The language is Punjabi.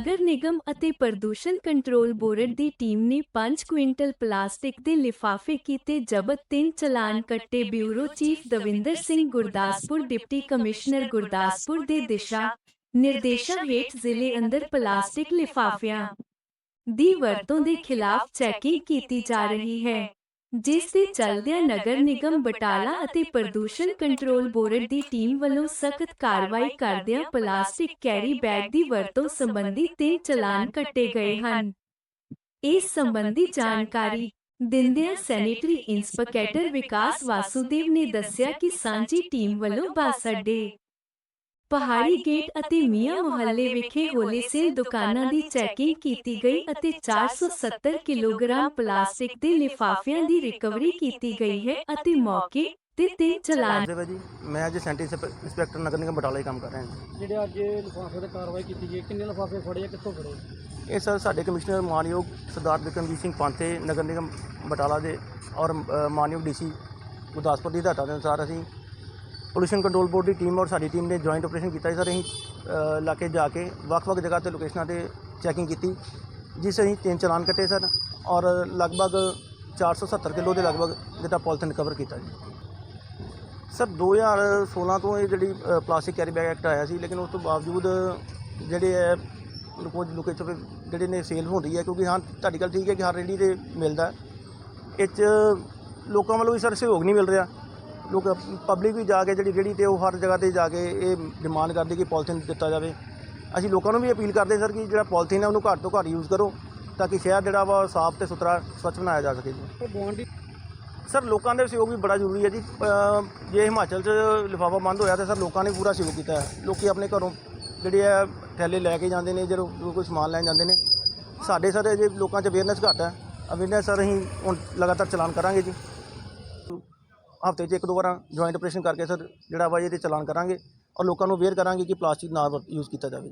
ਨਗਰ ਨਿਗਮ ਅਤੇ ਪ੍ਰਦੂਸ਼ਣ ਕੰਟਰੋਲ ਬੋਰਡ ਦੀ ਟੀਮ ਨੇ 5 ਕੁਇੰਟਲ ਪਲਾਸਟਿਕ ਦੇ ਲਿਫਾਫੇ ਕੀਤੇ ਜ਼ਬਤ, ਤਿੰਨ ਚਲਾਨ ਕੱਟੇ bureau chief Davinder Singh Gurdaspur, deputy commissioner Gurdaspur ਦੇ ਦਿਸ਼ਾ ਨਿਰਦੇਸ਼ਾਂ ਹੇਠ ਜ਼ਿਲ੍ਹੇ ਅੰਦਰ ਪਲਾਸਟਿਕ ਲਿਫਾਫਿਆਂ ਦੀ ਵਰਤੋਂ ਦੇ ਖਿਲਾਫ ਚੈਕਿੰਗ ਕੀਤੀ ਜਾ ਰਹੀ ਹੈ। ਜਿਸ ਦੇ ਚੱਲਦਿਆਂ ਨਗਰ ਨਿਗਮ ਬਟਾਲਾ ਅਤੇ ਪ੍ਰਦੂਸ਼ਣ ਕੰਟਰੋਲ ਬੋਰਡ ਦੀ ਟੀਮ ਵੱਲੋਂ ਸਖਤ ਕਾਰਵਾਈ ਕਰਦਿਆਂ ਪਲਾਸਟਿਕ ਕੈਰੀ ਬੈਗ ਦੀ ਵਰਤੋਂ ਸੰਬੰਧੀ ਤਿੰਨ ਚਲਾਨ ਕੱਟੇ ਗਏ ਹਨ। ਇਸ ਸੰਬੰਧੀ ਜਾਣਕਾਰੀ ਦਿੰਦਿਆਂ ਸੈਨੇਟਰੀ ਇੰਸਪੈਕਟਰ ਵਿਕਾਸ ਵਾਸੂਦੇਵ ਨੇ ਦੱਸਿਆ ਕਿ ਸਾਂਝੀ ਟੀਮ ਵੱਲੋਂ ਬੱਸ ਅੱਡੇ ਪਹਾੜੀ ਗੇਟ ਅਤੇ ਮੀਆਂ ਮੁਹੱਲੇ ਵਿਖੇ ਹੋਲਸੇਲ ਦੁਕਾਨਾਂ ਦੀ ਚੈਕਿੰਗ ਕੀਤੀ ਗਈ ਅਤੇ 470 ਕਿਲੋਗ੍ਰਾਮ ਪਲਾਸਟਿਕ ਦੇ ਲਿਫਾਫਿਆਂ ਦੀ ਰਿਕਵਰੀ ਕੀਤੀ ਗਈ ਹੈ ਅਤੇ ਮੌਕੇ ਤੇ ਤਿੰਨ ਚਲਾਨ ਮੈਂ ਅੱਜ ਸੈਂਟਰੀ ਇੰਸਪੈਕਟਰ ਨਗਰ ਨਿਗਮ ਬਟਾਲਾ ਹੀ ਕੰਮ ਕਰ ਰਿਹਾ ਹਾਂ। ਜਿਹੜੇ ਅੱਜ ਲਿਫਾਫੇ ਤੇ ਕਾਰਵਾਈ ਕੀਤੀ ਗਈ ਕਿੰਨੇ ਲਿਫਾਫੇ ਫੜੇ ਆ ਕਿੱਥੋਂ ਫੜੇ ਇਹ ਸਰ ਸਾਡੇ ਕਮਿਸ਼ਨਰ ਮਾਨਯੋਗ ਸਰਦਾਰ ਬਿਕਰਮਜੀਤ ਸਿੰਘ ਪੰਤੇ ਨਗਰ ਨਿਗਮ ਬਟਾਲਾ ਦੇ ਔਰ ਮਾਨਯੋਗ ਡੀਸੀ ਗੁਰਦਾਸਪੁਰ ਦੀ ਹਦਾਇਤਾਂ ਦੇ ਅਨੁਸਾਰ ਅਸੀਂ ਪੋਲੂਸ਼ਨ ਕੰਟਰੋਲ ਬੋਰਡ ਦੀ ਟੀਮ ਔਰ ਸਾਡੀ ਟੀਮ ਨੇ ਜੁਆਇੰਟ ਆਪਰੇਸ਼ਨ ਕੀਤਾ ਸੀ ਸਰ। ਅਸੀਂ ਇਲਾਕੇ ਜਾ ਕੇ ਵੱਖ-ਵੱਖ ਜਗ੍ਹਾ ਤੇ ਲੋਕੇਸ਼ਨਾਂ ਤੇ ਚੈਕਿੰਗ ਕੀਤੀ, ਜਿਸ ਅਸੀਂ ਤਿੰਨ ਚਲਾਨ ਕੱਟੇ ਸਰ ਔਰ ਲਗਭਗ 470 ਕਿਲੋ ਦੇ ਲਗਭਗ ਜਿਹੜਾ ਪੋਲੀਥਨ ਕਵਰ ਕੀਤਾ ਜੀ। ਸਰ 2016 ਤੋਂ ਇਹ ਜਿਹੜੀ ਪਲਾਸਟਿਕ ਕੈਰੀ ਬੈਗ ਐਕਟ ਆਇਆ ਸੀ, ਲੇਕਿਨ ਉਸ ਤੋਂ ਬਾਵਜੂਦ ਜਿਹੜੇ ਹੈ ਕੁਝ ਲੋਕੇ ਚ ਜਿਹੜੇ ਨੇ ਸੇਲ ਹੁੰਦੀ ਹੈ, ਕਿਉਂਕਿ ਹਾਂ, ਤੁਹਾਡੀ ਗੱਲ ਠੀਕ ਹੈ ਕਿ ਹਰ ਰੇੜੀ ਤੇ ਮਿਲਦਾ। ਇਹ 'ਚ ਲੋਕਾਂ ਵੱਲੋਂ ਵੀ ਸਰ ਸਹਿਯੋਗ ਨਹੀਂ ਮਿਲ ਰਿਹਾ। ਲੋਕ ਪਬਲਿਕ ਵੀ ਜਾ ਕੇ ਜਿਹੜੀ ਰੇੜੀ ਤੇ ਉਹ ਹਰ ਜਗ੍ਹਾ ਤੇ ਜਾ ਕੇ ਇਹ ਡਿਮਾਂਡ ਕਰਦੀ ਕਿ ਪੋਲੀਥੀਨ ਦਿੱਤਾ ਜਾਵੇ। ਅਸੀਂ ਲੋਕਾਂ ਨੂੰ ਵੀ ਅਪੀਲ ਕਰਦੇ ਸਰ, ਕਿ ਜਿਹੜਾ ਪੋਲੀਥੀਨ ਹੈ ਉਹਨੂੰ ਘੱਟ ਤੋਂ ਘੱਟ ਯੂਜ਼ ਕਰੋ ਤਾਂ ਕਿ ਸ਼ਹਿਰ ਜਿਹੜਾ ਵਾ ਸਾਫ਼ ਤੇ ਸੁਥਰਾ, ਸਵੱਛ ਬਣਾਇਆ ਜਾ ਸਕੇ ਜੀ। ਸਰ, ਲੋਕਾਂ ਦਾ ਸਹਿਯੋਗ ਵੀ ਬੜਾ ਜ਼ਰੂਰੀ ਹੈ ਜੀ। ਜੇ ਹਿਮਾਚਲ 'ਚ ਲਿਫਾਫਾ ਬੰਦ ਹੋਇਆ ਤਾਂ ਸਰ, ਲੋਕਾਂ ਨੇ ਪੂਰਾ ਸਹਿਯੋਗ ਕੀਤਾ ਹੈ। ਲੋਕੀ ਆਪਣੇ ਘਰੋਂ ਜਿਹੜੇ ਆ ਥੈਲੇ ਲੈ ਕੇ ਜਾਂਦੇ ਨੇ, ਜਦੋਂ ਜਦੋਂ ਕੋਈ ਸਮਾਨ ਲੈਣ ਜਾਂਦੇ ਨੇ। ਸਾਡੇ ਸਰ ਜੇ ਲੋਕਾਂ 'ਚ ਅਵੇਅਰਨੈਸ ਘੱਟ ਹੈ। ਅਵੇਅਰਨੈਸ ਸਰ, ਅਸੀਂ ਹੁਣ ਲਗਾਤਾਰ ਚਲਾਨ ਕਰਾਂਗੇ ਜੀ। ਹਫ਼ਤੇ 'ਚ ਇੱਕ ਦੋ ਵਾਰਾਂ ਜੁਆਇੰਟ ਆਪਰੇਸ਼ਨ ਕਰਕੇ ਸਰ, ਜਿਹੜਾ ਵਾ ਇਹਦੇ ਚਲਾਨ ਕਰਾਂਗੇ ਔਰ ਲੋਕਾਂ ਨੂੰ ਅਵੇਅਰ ਕਰਾਂਗੇ ਕਿ ਪਲਾਸਟਿਕ ਨਾ ਵਰ ਯੂਜ਼ ਕੀਤਾ ਜਾਵੇ